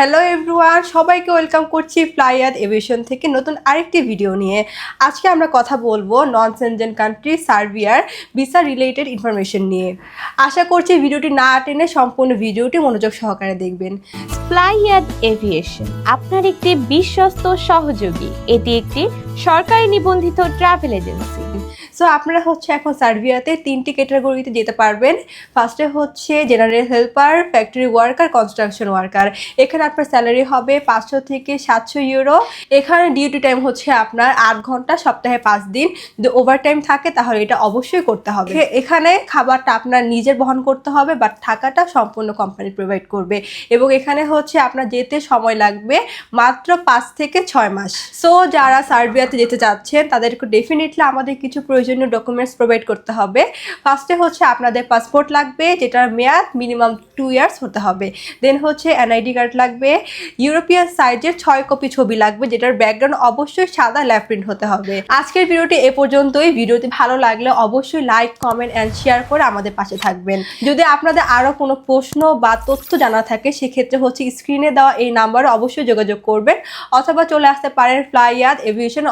Hello everyone সবাইকে welcome করছি ফ্লাইয়াদ aviation থেকে নতুন আরেকটি ভিডিও নিয়ে। আজকে আমরা কথা বলব নন সেনজেন কান্ট্রি সার্বিয়ার ভিসা রিলেটেড ইনফরমেশন নিয়ে। আশা করছি ভিডিওটি না টেনে সম্পূর্ণ ভিডিওটি মনোযোগ সহকারে দেখবেন। ফ্লাইয়াদ এভিয়েশন আপনার একটি বিশ্বস্ত সহযোগী। এটি একটি সরকারি নিবন্ধিত ট্রাভেল এজেন্সি সো আপনারা হচ্ছে এখন সার্বিয়াতে তিনটি ক্যাটাগরিতে যেতে পারবেন। ফার্স্টে হচ্ছে general helper factory worker construction worker এখানে আপনার স্যালারি হবে পাঁচশো থেকে সাতশো ইউরো এখানে ডিউটি টাইম হচ্ছে আপনার আট ঘণ্টা সপ্তাহে পাঁচ দিন। যদি ওভার টাইম থাকে তাহলে এটা অবশ্যই করতে হবে। এখানে খাবারটা আপনার নিজের বহন করতে হবে বাট থাকাটা সম্পূর্ণ কোম্পানি প্রোভাইড করবে। এবং এখানে হচ্ছে আপনার যেতে সময় লাগবে মাত্র পাঁচ থেকে ছয় মাস। সো যারা সার্বিয়াতে যেতে চাচ্ছেন তাদেরকে ডেফিনেটলি আমাদের কিছু প্রয়োজনীয় ডকুমেন্টস প্রোভাইড করতে হবে। ফার্স্টে হচ্ছে আপনাদের পাসপোর্ট লাগবে, যেটার মেয়াদ মিনিমাম টু ইয়ার্স হতে হবে। দেন হচ্ছে এনআইডি কার্ড লাগবে ইউরোপিয়ান সাইজের ছয় কপি ছবি লাগবে, যেটার ব্যাকগ্রাউন্ড অবশ্যই সাদা ল্যাপ প্রিন্ট হতে হবে। আজকের ভিডিওটি এ পর্যন্তই। ভিডিওটি ভালো লাগলে অবশ্যই লাইক কমেন্ট অ্যান্ড শেয়ার করে আমাদের পাশে থাকবেন। যদি আপনাদের আরও কোনো প্রশ্ন বা তথ্য জানা থাকে, সেক্ষেত্রে হচ্ছে স্ক্রিনে দেওয়া এই নাম্বারে অবশ্যই যোগাযোগ করবেন, অথবা চলে আসতে পারেন ফ্লাইয়াদ এভিয়েশন